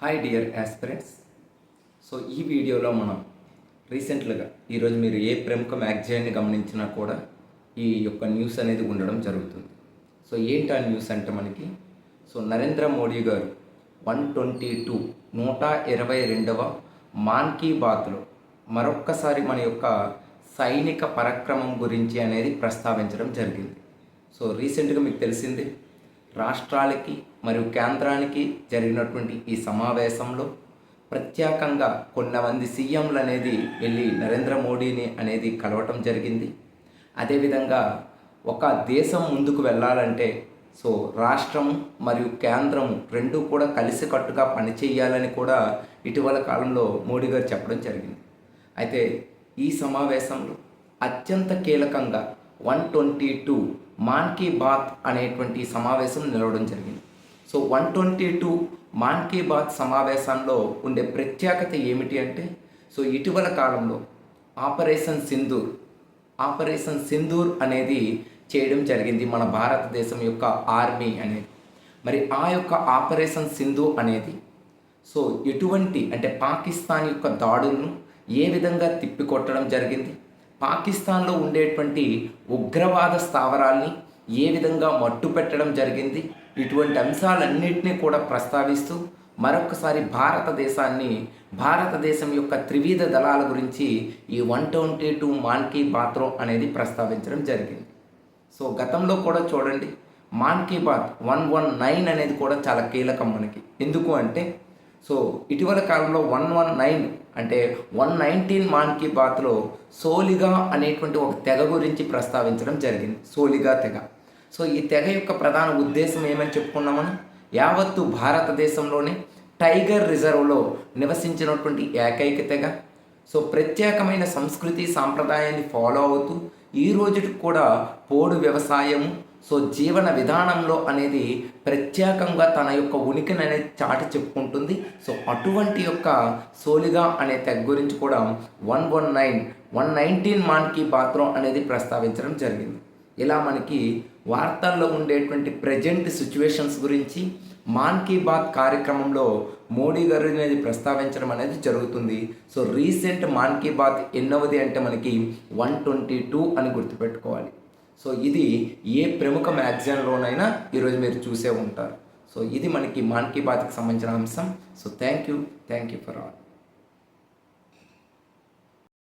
Hi dear aspirants so ఈ వీడియోలో మనం రీసెంట్లుగా ఈరోజు మీరు ఏ ప్రముఖ మ్యాగజైన్ని గమనించినా కూడా ఈ యొక్క న్యూస్ అనేది ఉండడం జరుగుతుంది. సో ఏంటి ఆ న్యూస్ అంటే మనకి సో నరేంద్ర మోడీ గారు వన్ ట్వంటీ టూ నూట ఇరవై రెండవ మాన్ కీ బాత్లో మరొక్కసారి మన యొక్క సైనిక పరాక్రమం గురించి అనేది ప్రస్తావించడం జరిగింది. సో రీసెంట్గా మీకు తెలిసిందే రాష్ట్రాలకి మరియు కేంద్రానికి జరిగినటువంటి ఈ సమావేశంలో ప్రత్యేకంగా కొంతమంది సీఎంలు అనేది వెళ్ళి నరేంద్ర మోడీని అనేది కలవటం జరిగింది. అదేవిధంగా ఒక దేశం ముందుకు వెళ్ళాలంటే సో రాష్ట్రం మరియు కేంద్రం రెండు కూడా కలిసికట్టుగా పనిచేయాలని కూడా ఇటీవల కాలంలో మోడీ గారు చెప్పడం జరిగింది. అయితే ఈ సమావేశంలో అత్యంత కీలకంగా one twenty two Mann Ki Baat అనేటువంటి సమావేశం నిలవడం జరిగింది. So one twenty two Mann Ki Baat సమావేశంలో ఉండే ప్రత్యేకత ఏమిటి అంటే సో ఇటీవల కాలంలో ఆపరేషన్ సింధూర్ ఆపరేషన్ సింధూర్ అనేది చేయడం జరిగింది మన భారతదేశం యొక్క ఆర్మీ అనేది. మరి ఆ యొక్క ఆపరేషన్ సింధు అనేది సో ఎటువంటి అంటే పాకిస్తాన్ యొక్క దాడులను ఏ విధంగా తిప్పికొట్టడం జరిగింది? పాకిస్తాన్లో ఉండేటువంటి ఉగ్రవాద స్థావరాల్ని ఏ విధంగా మట్టు పెట్టడం జరిగింది ఇటువంటి అంశాలన్నింటినీ కూడా ప్రస్తావిస్తూ మరొకసారి భారతదేశాన్ని భారతదేశం యొక్క త్రివిధ దళాల గురించి ఈ one twenty two Mann Ki బాత్రో అనేది ప్రస్తావించడం జరిగింది. సో గతంలో కూడా చూడండి Mann Ki Baat one one nine అనేది కూడా చాలా కీలకం మనకి. ఎందుకు అంటే సో ఇటీవల కాలంలో వన్ వన్ నైన్ అంటే వన్ నైన్టీన్ మాన్ కీ బాత్లో సోలిగా అనేటువంటి ఒక తెగ గురించి ప్రస్తావించడం జరిగింది. సోలిగా తెగ. సో ఈ తెగ యొక్క ప్రధాన ఉద్దేశం ఏమని చెప్పుకున్నామని? యావత్తు భారతదేశంలోని టైగర్ రిజర్వ్లో నివసించినటువంటి ఏకైక తెగ. సో ప్రత్యేకమైన సంస్కృతి సాంప్రదాయాన్ని ఫాలో అవుతూ ఈ రోజుకి కూడా పోడు వ్యవసాయము సో జీవన విధానంలో అనేది ప్రత్యేకంగా తన యొక్క ఉనికిని అనేది చాటి చెప్పుకుంటుంది. సో అటువంటి యొక్క సోలిగా అనే తెగ గురించి కూడా one one nine one nineteen Mann Ki bathroom అనేది ప్రస్తావించడం జరిగింది. ఇలా మనకి వార్తల్లో ఉండేటువంటి ప్రజెంట్ సిచ్యువేషన్స్ గురించి మాన్ కీ బాత్ కార్యక్రమంలో మోడీ గారు అనేది ప్రస్తావించడం అనేది జరుగుతుంది. So recent Mann key Baat ఎన్నవది అంటే మనకి వన్ ట్వంటీ టూ అని గుర్తుపెట్టుకోవాలి. సో ఇది ఏ ప్రముఖ మ్యాగజైన్లోనైనా ఈరోజు మీరు చూసే ఉంటారు. సో ఇది మనకి మాన్ కీ బాత్కి సంబంధించిన అంశం. So thank you thank you for all